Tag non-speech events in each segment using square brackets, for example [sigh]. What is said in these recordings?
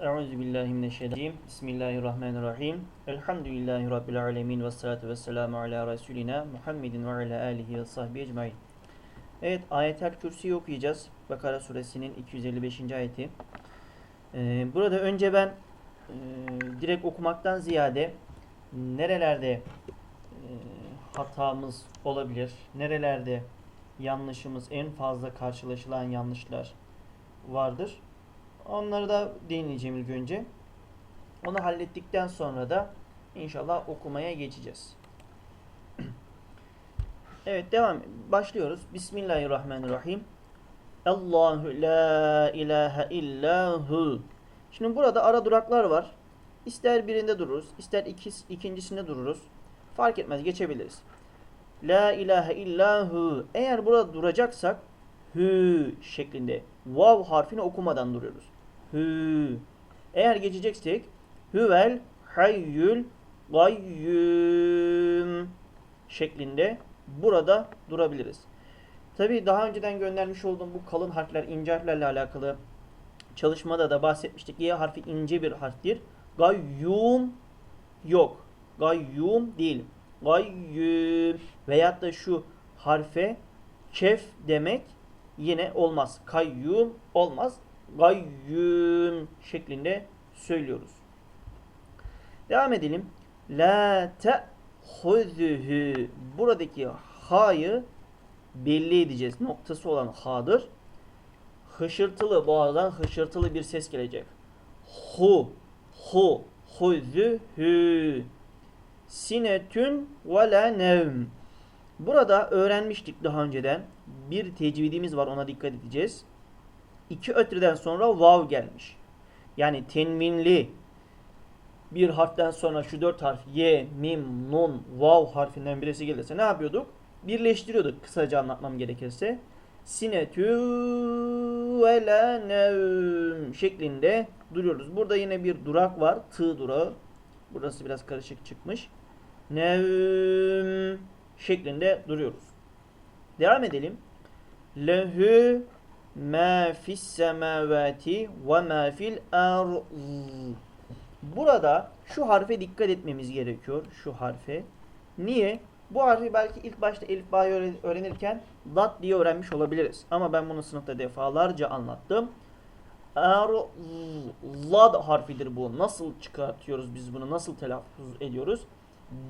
Euzu billahi mineşşeytanirracim. Bismillahirrahmanirrahim. Elhamdülillahi rabbil alamin ve salatu vesselamu ala resulina Muhammedin ve ala alihi ve sahbihi ecmaîn. Evet, Ayetel Kürsi'yi okuyacağız. Bakara suresinin 255. ayeti. Ee, burada önce ben e, direkt okumaktan ziyade nerelerde e, hatamız olabilir, nerelerde yanlışımız, en fazla karşılaşılan yanlışlar vardır. Onları da değineceğim ilk önce. Onu hallettikten sonra da inşallah okumaya geçeceğiz. [clears throat] Evet devam. Başlıyoruz. Bismillahirrahmanirrahim. Allahu la ilahe illahu. Şimdi burada ara duraklar var. İster birinde dururuz, ister iki, ikincisinde dururuz. Fark etmez geçebiliriz. La ilahe illahu. Eğer burada duracaksak hü şeklinde vav harfini okumadan duruyoruz. Hü. Eğer geçeceksek huvel hayyül gayyum şeklinde burada durabiliriz. Tabi daha önceden göndermiş olduğum bu kalın harfler, ince harflerle alakalı çalışmada da bahsetmiştik. Y harfi ince bir harftir. Gayyum yok. Gayyum değil. Gayyum veyahut da şu harfe kef demek yine olmaz. Kayyum olmaz. Gayyum şeklinde söylüyoruz. Devam edelim. La te'huzuhu. Buradaki ha'yı belli edeceğiz. Noktası olan ha'dır. Hışırtılı boğazdan hışırtılı bir ses gelecek. Hu, hu, huzuhu. Sinetün ve la nevm. Burada öğrenmiştik daha önceden. Bir tecvidimiz var ona dikkat edeceğiz. İki ötreden sonra vav gelmiş. Yani tenminli bir harften sonra şu dört harf ye, mim, nun, vav harfinden birisi gelirse ne yapıyorduk? Birleştiriyorduk kısaca anlatmam gerekirse. Sinetü ve la nevm şeklinde duruyoruz. Burada yine bir durak var. Tı durağı. Burası biraz karışık çıkmış. Nevm şeklinde duruyoruz. Devam edelim. Lehu fis semavati ve ma fil arz. Burada şu harfe dikkat etmemiz gerekiyor. Şu harfe. Niye? Bu harfi belki ilk başta Elif Ba'yı öğrenirken lat diye öğrenmiş olabiliriz. Ama ben bunu sınıfta defalarca anlattım. Lad harfidir bu. Nasıl çıkartıyoruz biz bunu? Nasıl telaffuz ediyoruz?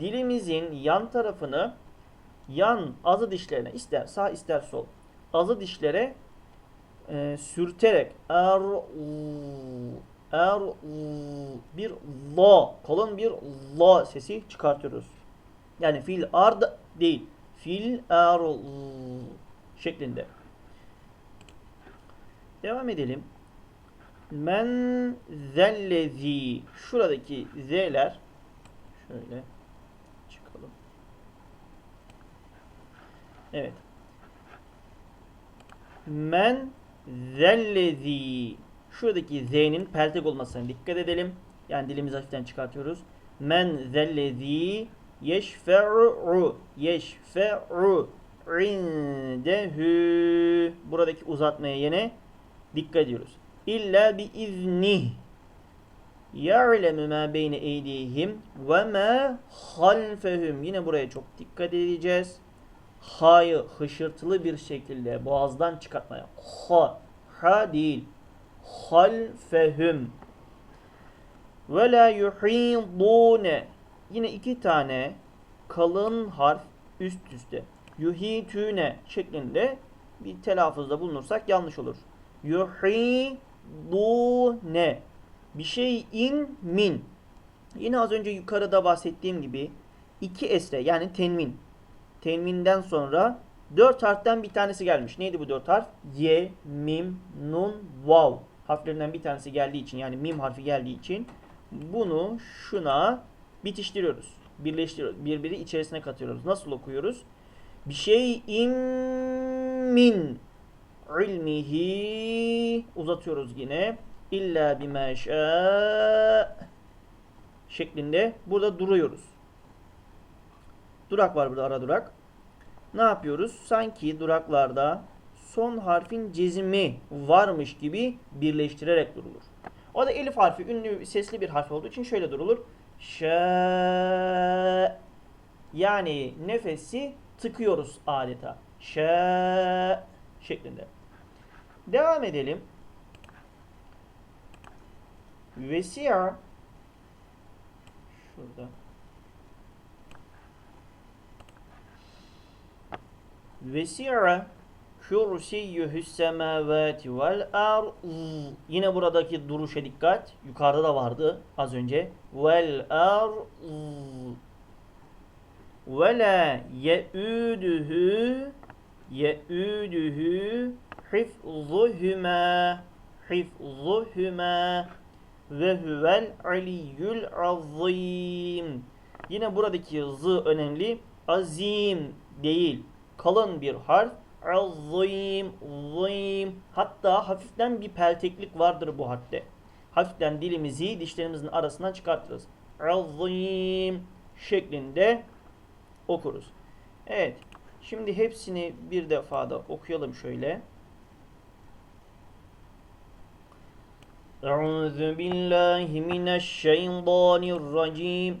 Dilimizin yan tarafını yan azı dişlerine ister sağ ister sol azı dişlere e, sürterek er er bir la kalın bir la sesi çıkartıyoruz. Yani fil ard değil. Fil er şeklinde. Devam edelim. Men zellezi şuradaki z'ler şöyle çıkalım. Evet. Men zellezi şuradaki z'nin peltek olmasına dikkat edelim. Yani dilimizi hafiften çıkartıyoruz. Men zellezi yeşfer'u yeşfer'u indehu buradaki uzatmaya yine dikkat ediyoruz. İlla bi izni ya'lemu ma beyne eydihim ve ma halfehum yine buraya çok dikkat edeceğiz. Ha'yı hışırtılı bir şekilde boğazdan çıkartmaya. Ha, ha değil. Halfehum. Ve la yuhidune. Yine iki tane kalın harf üst üste. Yuhitüne şeklinde bir telaffuzda bulunursak yanlış olur. Yuhidune. Bir şey in min. Yine az önce yukarıda bahsettiğim gibi iki esre yani tenmin tenvinden sonra dört harften bir tanesi gelmiş. Neydi bu dört harf? Ye, mim, nun, vav harflerinden bir tanesi geldiği için yani mim harfi geldiği için bunu şuna bitiştiriyoruz. Birleştiriyoruz. Birbiri içerisine katıyoruz. Nasıl okuyoruz? Bir şey min ilmihi uzatıyoruz yine. İlla bime şeklinde burada duruyoruz. Durak var burada ara durak. Ne yapıyoruz? Sanki duraklarda son harfin cezimi varmış gibi birleştirerek durulur. O da elif harfi ünlü sesli bir harf olduğu için şöyle durulur. Ş yani nefesi tıkıyoruz adeta. Ş şeklinde. Devam edelim. Vesi'a şurada. Vesi'a kürsiyyühü's semavati vel ard. Yine buradaki duruşa dikkat. Yukarıda da vardı az önce. Vel ard. Ve la ye'üdühü ye'üdühü hifzuhüma hifzuhüma ve huvel aliyyül azim. Yine buradaki z önemli. Azim değil. Kalın bir harf. Azim, zim. Hatta hafiften bir pelteklik vardır bu harfte. Hafiften dilimizi dişlerimizin arasından çıkartırız. Azim şeklinde okuruz. Evet. Şimdi hepsini bir defada okuyalım şöyle. Euzu billahi mineşşeytanirracim.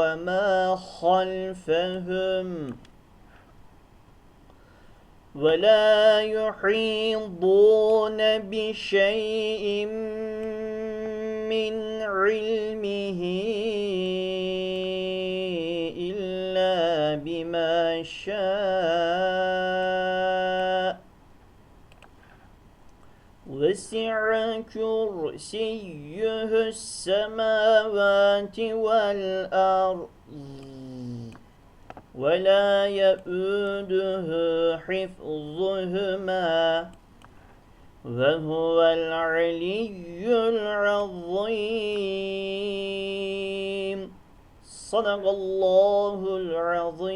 وما خلفهم ولا يحيطون بشيء من علمه إلا بما شاء. وسع كرسيه السماوات والأرض ولا يؤوده حفظهما وهو العلي العظيم. صدق الله العظيم.